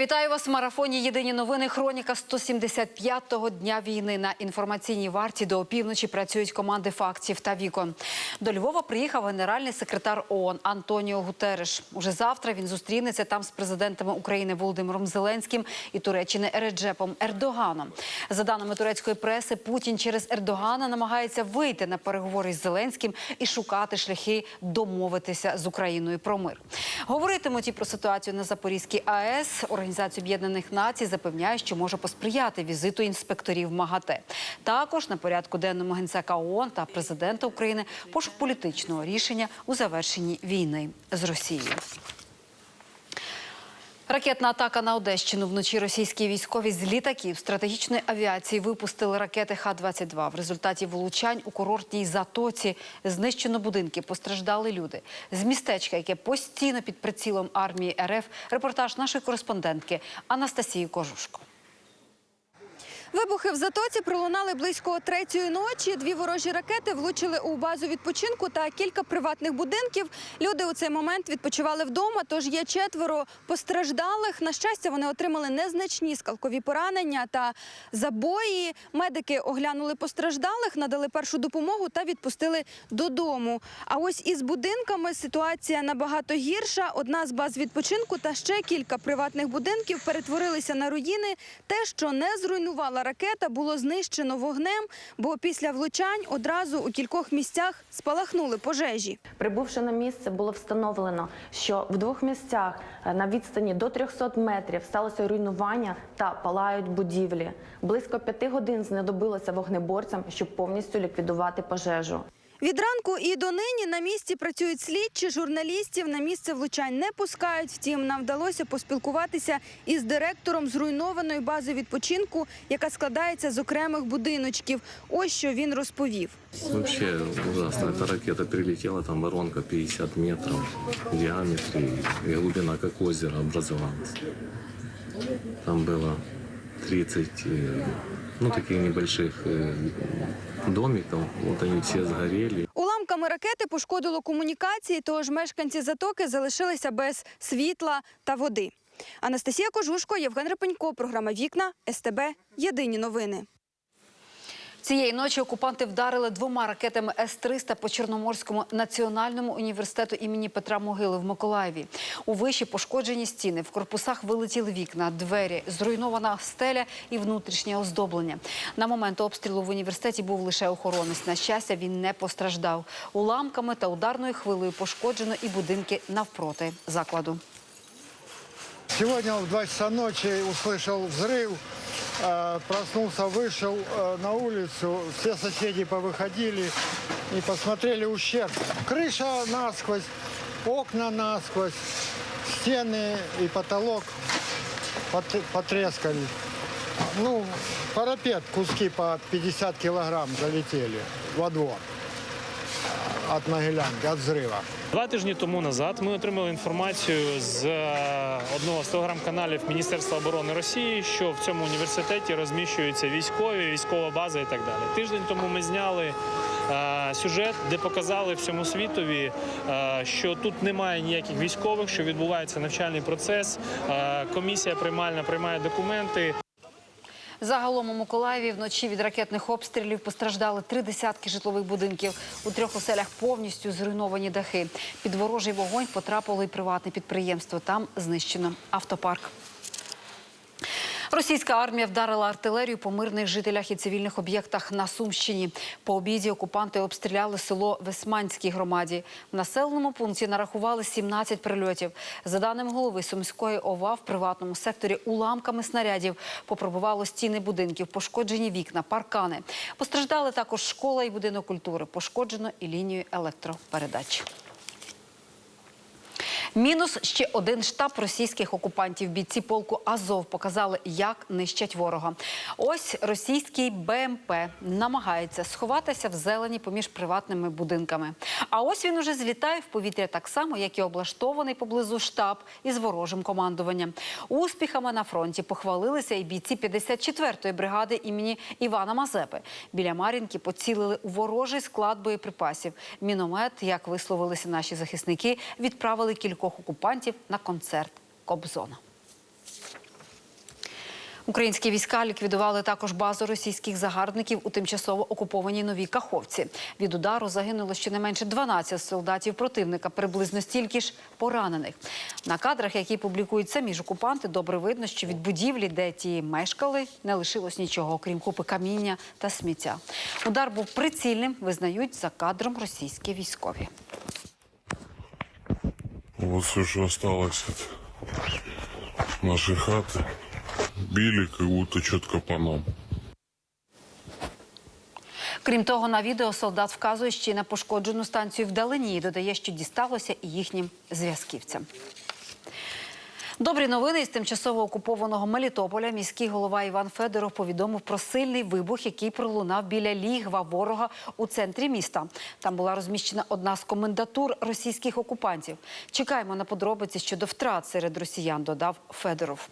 Вітаю вас в марафоні. Єдині новини. Хроніка 175-го дня війни. На інформаційній варті до опівночі працюють команди фактів та вікон. До Львова приїхав генеральний секретар ООН Антоніо Гутереш. Уже завтра він зустрінеться там з президентами України Володимиром Зеленським і Туреччини Ереджепом Ердоганом. За даними турецької преси, Путін через Ердогана намагається вийти на переговори з Зеленським і шукати шляхи домовитися з Україною про мир. Говоритимуть і про ситуацію на Запорізькій АЕС. Організація Об'єднаних Націй запевняє, що може посприяти візиту інспекторів МАГАТЕ. Також на порядку денному генсека ООН та президента України пошук політичного рішення у завершенні війни з Росією. Ракетна атака на Одещину вночі російські військові з літаків стратегічної авіації випустили ракети Х-22. В результаті влучань у курортній затоці знищено будинки, постраждали люди. З містечка, яке постійно під прицілом армії РФ, репортаж нашої кореспондентки Анастасії Кожушко. Вибухи в затоці пролунали близько третьої ночі. Дві ворожі ракети влучили у базу відпочинку та кілька приватних будинків. Люди у цей момент відпочивали вдома. Тож є четверо постраждалих. На щастя, вони отримали незначні скалкові поранення та забої. Медики оглянули постраждалих, надали першу допомогу та відпустили додому. А ось із будинками ситуація набагато гірша. Одна з баз відпочинку та ще кілька приватних будинків перетворилися на руїни. Те, що не зруйнувала ракета, було знищено вогнем, бо після влучань одразу у кількох місцях спалахнули пожежі. Прибувши на місце, було встановлено, що в двох місцях е, на відстані до 300 метрів сталося руйнування та палають будівлі. Близько п'яти годин знадобилося вогнеборцям, щоб повністю ліквідувати пожежу. Від ранку і до нині на місці працюють слідчі, журналістів на місце влучань не пускають. Втім, нам вдалося поспілкуватися із директором зруйнованої бази відпочинку, яка складається з окремих будиночків. Ось що він розповів. Вообще ужасно. Эта ракета прилетела, там воронка 50 метров в диаметре, и глубина как озеро образовалась. Там было 30, э, ну, таких небольших э, домиков. Вот они все сгорели. Уламками ракети пошкодило комунікації, тож мешканці затоки залишилися без світла та води. Анастасія Кожушко, Євген Репенько, програма Вікна СТБ. Єдині новини. Цієї ночі окупанти вдарили двома ракетами С-300 по Чорноморському національному університету імені Петра Могили в Миколаєві. У виші пошкоджені стіни, в корпусах вилетіли вікна, двері, зруйнована стеля і внутрішнє оздоблення. На момент обстрілу в університеті був лише охоронець. На щастя, він не постраждав. Уламками та ударною хвилею пошкоджено і будинки навпроти закладу. Сегодня в 2 часа ночи услышал взрыв, э, проснулся, вышел э, на улицу, все соседи повыходили и посмотрели ущерб. Крыша насквозь, окна насквозь, стены и потолок пот- потрескали. Ну, парапет, куски по 50 килограмм залетели во двор от Могилянки, от взрыва. Два тижні тому назад ми отримали інформацію з е, одного з телеграм-каналів Міністерства оборони Росії, що в цьому університеті розміщуються військові, військова база і так далі. Тиждень тому ми зняли е, сюжет, де показали всьому світові, е, що тут немає ніяких військових, що відбувається навчальний процес. Е, комісія приймальна приймає документи. Загалом у Миколаєві вночі від ракетних обстрілів постраждали три десятки житлових будинків. У трьох оселях повністю зруйновані дахи. Під ворожий вогонь потрапило і приватне підприємство. Там знищено автопарк. Російська армія вдарила артилерію по мирних жителях і цивільних об'єктах на Сумщині. По обіді окупанти обстріляли село Весманській громаді. В населеному пункті нарахували 17 прильотів. За даними голови Сумської ОВА, в приватному секторі уламками снарядів попробувало стіни будинків, пошкоджені вікна, паркани. Постраждали також школа і будинок культури. Пошкоджено і лінію електропередач. Мінус ще один штаб російських окупантів. Бійці полку Азов показали, як нищать ворога. Ось російський БМП намагається сховатися в зелені поміж приватними будинками. А ось він уже злітає в повітря так само, як і облаштований поблизу штаб із ворожим командуванням. Успіхами на фронті похвалилися і бійці 54-ї бригади імені Івана Мазепи. Біля Мар'їнки поцілили у ворожий склад боєприпасів. Міномет, як висловилися наші захисники, відправили кількох окупантів на концерт Кобзона. Українські війська ліквідували також базу російських загарбників у тимчасово окупованій новій Каховці. Від удару загинуло щонайменше 12 солдатів противника, приблизно стільки ж поранених. На кадрах, які публікують самі ж окупанти, добре видно, що від будівлі, де ті мешкали, не лишилось нічого, окрім купи каміння та сміття. Удар був прицільним, визнають за кадром російські військові. Вот все, что осталось от нашей хаты. Били как будто четко по. Крім того, на відео солдат вказує ще й на пошкоджену станцію вдалині і додає, що дісталося і їхнім зв'язківцям. Добрі новини із тимчасово окупованого Мелітополя. Міський голова Іван Федоров повідомив про сильний вибух, який пролунав біля лігва ворога у центрі міста. Там була розміщена одна з комендатур російських окупантів. Чекаємо на подробиці щодо втрат серед росіян, додав Федоров.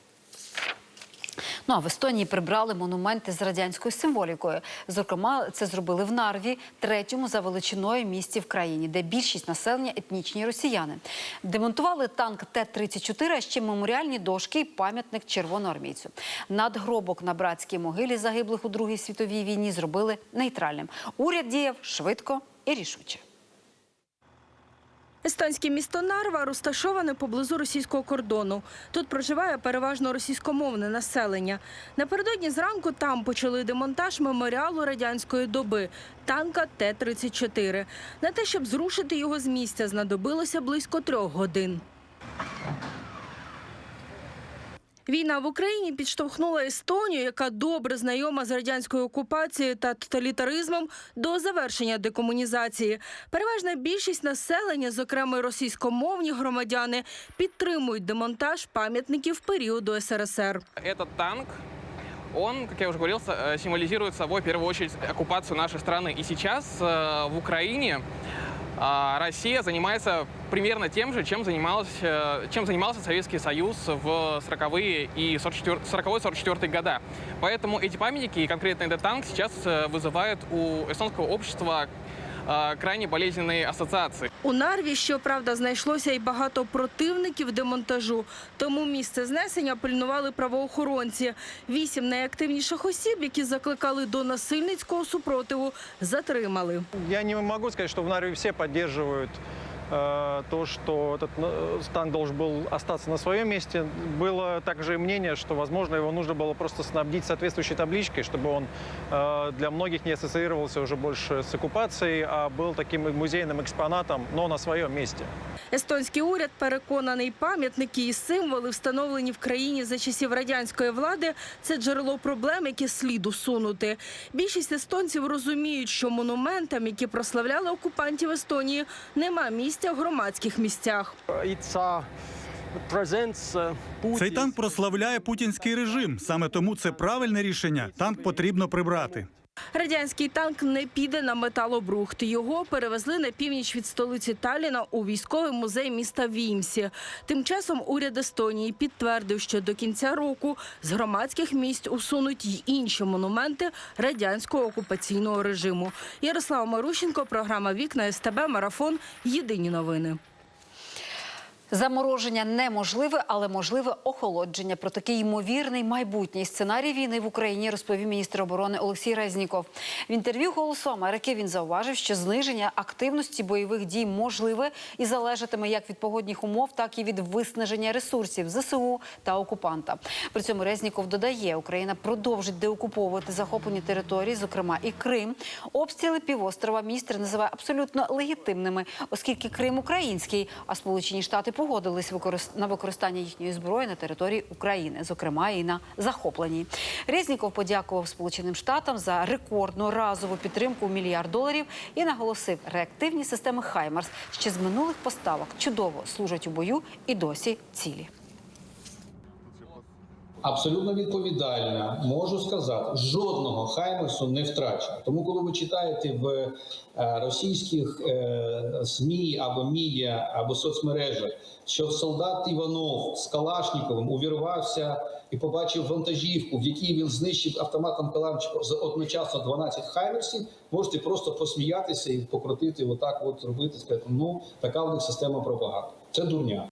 Ну а в Естонії прибрали монументи з радянською символікою. Зокрема, це зробили в Нарві, третьому за величиною місті в країні, де більшість населення етнічні росіяни. Демонтували танк Т-34, а ще меморіальні дошки і пам'ятник червоноармійцю. Надгробок на братській могилі загиблих у Другій світовій війні зробили нейтральним. Уряд діяв швидко і рішуче. Естонське місто Нарва розташоване поблизу російського кордону. Тут проживає переважно російськомовне населення. Напередодні зранку там почали демонтаж меморіалу радянської доби танка Т-34. На те, щоб зрушити його з місця, знадобилося близько трьох годин. Війна в Україні підштовхнула Естонію, яка добре знайома з радянською окупацією та тоталітаризмом, до завершення декомунізації. Переважна більшість населення, зокрема й російськомовні громадяни, підтримують демонтаж пам'ятників періоду СРСР. Этот танк, он, как я уже говорил, с- э, символизирует собой в первую очередь оккупацию нашей страны. И сейчас э, в Украине а, Россия занимается примерно тем же, чем, занималась, э, чем занимался Советский Союз в 40-е и 40-44 года. Поэтому эти памятники, и конкретно этот танк, сейчас э, вызывают у эстонского общества э, крайне болезненные ассоциации. У Нарві, щоправда, знайшлося і багато противників демонтажу, тому місце знесення пильнували правоохоронці. Вісім найактивніших осіб, які закликали до насильницького супротиву, затримали. Я не могу сказати, що в нарві всі поддерживают э, то, что этот э, танк должен был остаться на своем месте. Было также и мнение, что, возможно, его нужно было просто снабдить соответствующей табличкой, чтобы он э, для многих не ассоциировался уже больше с оккупацией, а был таким музейным экспонатом, но на своем месте. Естонський уряд переконаний, пам'ятники і символи, встановлені в країні за часів радянської влади, це джерело проблем, які слід усунути. Більшість естонців розуміють, що монументам, які прославляли окупантів Естонії, нема місця в громадських місцях. Цей танк прославляє путінський режим. Саме тому це правильне рішення. Танк потрібно прибрати. Радянський танк не піде на металобрухт. Його перевезли на північ від столиці Таліна у військовий музей міста Вімсі. Тим часом уряд Естонії підтвердив, що до кінця року з громадських місць усунуть й інші монументи радянського окупаційного режиму. Ярослава Марущенко, програма Вікна СТБ Марафон. Єдині новини. Замороження неможливе, але можливе охолодження. Про такий ймовірний майбутній сценарій війни в Україні розповів міністр оборони Олексій Резніков. В інтерв'ю «Голосу Америки» він зауважив, що зниження активності бойових дій можливе і залежатиме як від погодних умов, так і від виснаження ресурсів ЗСУ та окупанта. При цьому Резніков додає, Україна продовжить деокуповувати захоплені території, зокрема і Крим. Обстріли півострова міністр називає абсолютно легітимними, оскільки Крим український, а Сполучені Штати погодились на використання їхньої зброї на території України, зокрема і на захопленій. Резніков подякував Сполученим Штатам за рекордну разову підтримку у мільярд доларів і наголосив, реактивні системи Хаймарс ще з минулих поставок чудово служать у бою і досі цілі. Абсолютно відповідально можу сказати, жодного хаймерсу не втрачено. Тому, коли ви читаєте в е, російських е, СМІ або медіа, або соцмережах, що солдат Іванов з Калашніковим увірвався і побачив вантажівку, в якій він знищив автоматом Калашникова за одночасно 12 хаймерсів, можете просто посміятися і покрутити отак, от робити, сказати, ну така в них система пропаганди. Це дурня.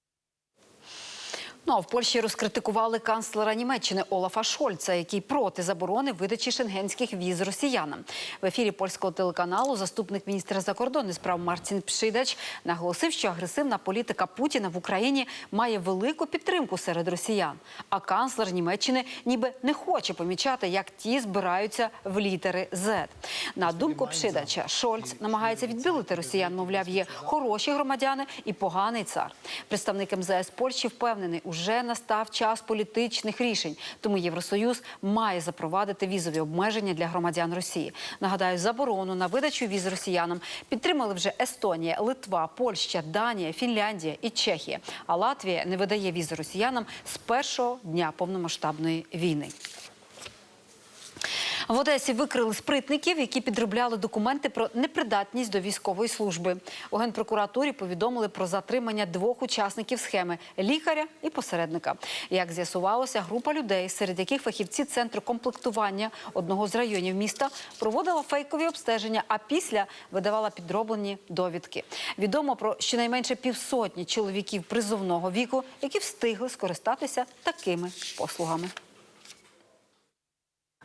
Ну а в Польщі розкритикували канцлера Німеччини Олафа Шольца, який проти заборони видачі шенгенських віз росіянам. В ефірі польського телеканалу заступник міністра закордонних справ Мартін Пшидач наголосив, що агресивна політика Путіна в Україні має велику підтримку серед росіян. А канцлер Німеччини ніби не хоче помічати, як ті збираються в літери Z. На думку Пшидача, Шольц намагається відбілити росіян, мовляв, є хороші громадяни і поганий цар. Представник МЗС Польщі впевнений, уже настав час політичних рішень. Тому Євросоюз має запровадити візові обмеження для громадян Росії. Нагадаю, заборону на видачу віз росіянам підтримали вже Естонія, Литва, Польща, Данія, Фінляндія і Чехія. А Латвія не видає візи росіянам з першого дня повномасштабної війни. В Одесі викрили спритників, які підробляли документи про непридатність до військової служби. У генпрокуратурі повідомили про затримання двох учасників схеми лікаря і посередника. Як з'ясувалося, група людей, серед яких фахівці центру комплектування одного з районів міста проводила фейкові обстеження, а після видавала підроблені довідки. Відомо про щонайменше півсотні чоловіків призовного віку, які встигли скористатися такими послугами.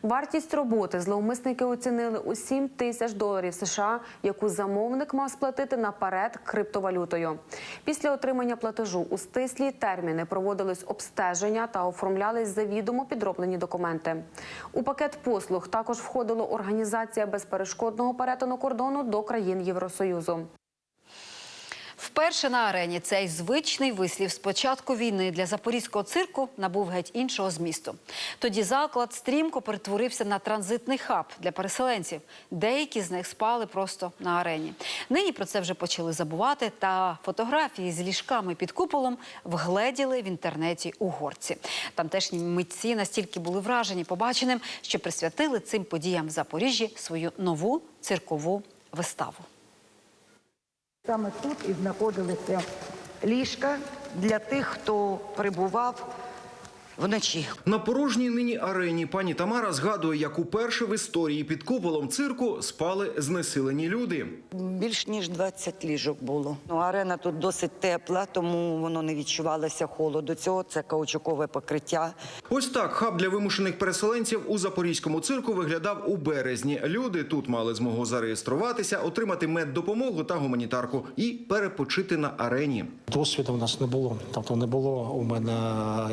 Вартість роботи зловмисники оцінили у 7 тисяч доларів США, яку замовник мав сплатити наперед криптовалютою. Після отримання платежу у стислі терміни проводились обстеження та оформлялись завідомо підроблені документи. У пакет послуг також входило організація безперешкодного перетину кордону до країн Євросоюзу. Вперше на арені цей звичний вислів з початку війни для запорізького цирку набув геть іншого змісту. Тоді заклад стрімко перетворився на транзитний хаб для переселенців. Деякі з них спали просто на арені. Нині про це вже почали забувати. Та фотографії з ліжками під куполом вгледіли в інтернеті угорці. Тамтешні митці настільки були вражені побаченим, що присвятили цим подіям в Запоріжжі свою нову циркову виставу. Саме тут і знаходилися ліжка для тих, хто прибував вночі. На порожній нині арені пані Тамара згадує, як уперше в історії під куполом цирку спали знесилені люди. Більш ніж 20 ліжок було. Ну, арена тут досить тепла, тому воно не відчувалося холоду. Цього це каучукове покриття. Ось так хаб для вимушених переселенців у запорізькому цирку виглядав у березні. Люди тут мали змогу зареєструватися, отримати меддопомогу та гуманітарку і перепочити на арені. Досвіду в нас не було. Тобто не було у мене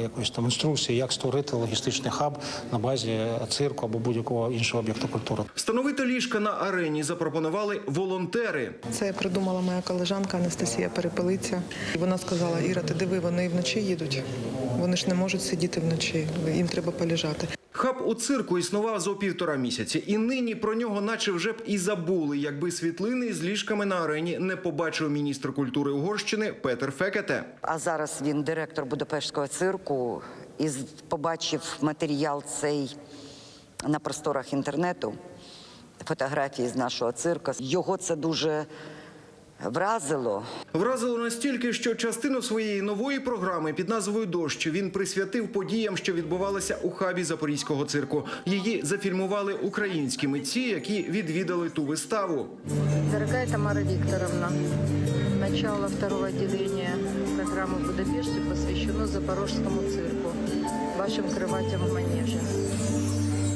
якоїсь там інструкції, як створити логістичний хаб на базі цирку або будь-якого іншого об'єкту культури. Встановити ліжка на арені запропонували волонтери. Це придумала моя колежанка Анастасія Перепелиця. Вона сказала: Іра, ти диви, вони і вночі їдуть. Вони ж не можуть сидіти вночі. Їм треба полежати. Хаб у цирку існував зо півтора місяці, і нині про нього, наче вже б і забули, якби світлини з ліжками на арені не побачив міністр культури Угорщини Петер Фекете. А зараз він директор Будапештського цирку і побачив матеріал цей на просторах інтернету, фотографії з нашого цирку. Його це дуже вразило. Вразило настільки, що частину своєї нової програми під назвою Дощ він присвятив подіям, що відбувалися у хабі запорізького цирку. Її зафільмували українські митці, які відвідали ту виставу. Дорогая Тамара Викторовна, начало второго отделения программы в Будапеште посвящено Запорожскому цирку, вашим крылатям в манеже.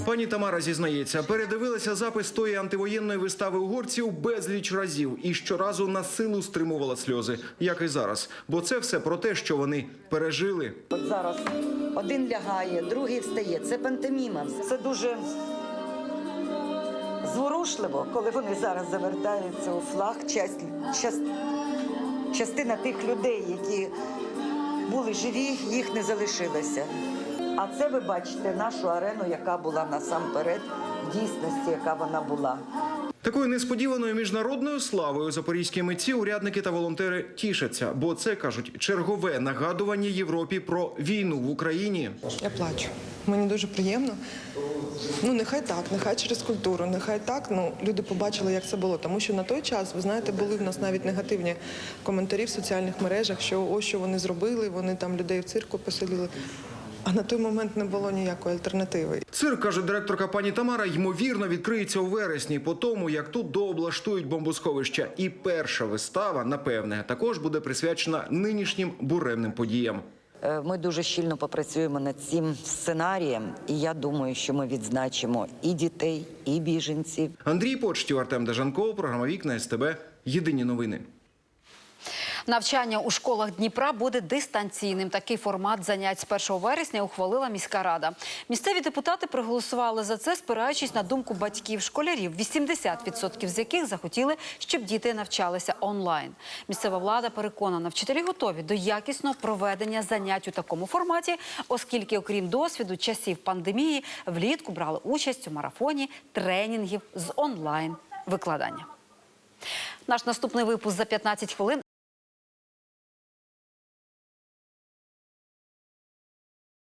Пані Тамара зізнається, передивилася запис тої антивоєнної вистави угорців безліч разів і щоразу на силу стримувала сльози, як і зараз. Бо це все про те, що вони пережили. От зараз один лягає, другий встає. Це пантоміма. Це дуже зворушливо, коли вони зараз завертаються у флаг. Часть, част, частина тих людей, які були живі, їх не залишилося. А це ви бачите нашу арену, яка була насамперед в дійсності, яка вона була. Такою несподіваною міжнародною славою запорізькі митці, урядники та волонтери тішаться, бо це кажуть чергове нагадування Європі про війну в Україні. Я плачу. Мені дуже приємно. Ну, нехай так, нехай через культуру, нехай так. Ну, люди побачили, як це було. Тому що на той час, ви знаєте, були в нас навіть негативні коментарі в соціальних мережах, що ось що вони зробили, вони там людей в цирку поселили. А на той момент не було ніякої альтернативи. Цирк, каже директорка пані Тамара, ймовірно відкриється у вересні, по тому як тут дооблаштують бомбосховища. І перша вистава, напевне, також буде присвячена нинішнім буремним подіям. Е, Ми дуже щільно попрацюємо над цим сценарієм, і я думаю, що ми відзначимо і дітей, і біженців. Андрій Почтів, Артем Дежанков, програма Вікна СТБ. Єдині новини. Навчання у школах Дніпра буде дистанційним. Такий формат занять з 1 вересня ухвалила міська рада. Місцеві депутати проголосували за це, спираючись на думку батьків школярів, 80% з яких захотіли, щоб діти навчалися онлайн. Місцева влада переконана, вчителі готові до якісного проведення занять у такому форматі, оскільки, окрім досвіду часів пандемії, влітку брали участь у марафоні тренінгів з онлайн викладання. Наш наступний випуск за 15 хвилин.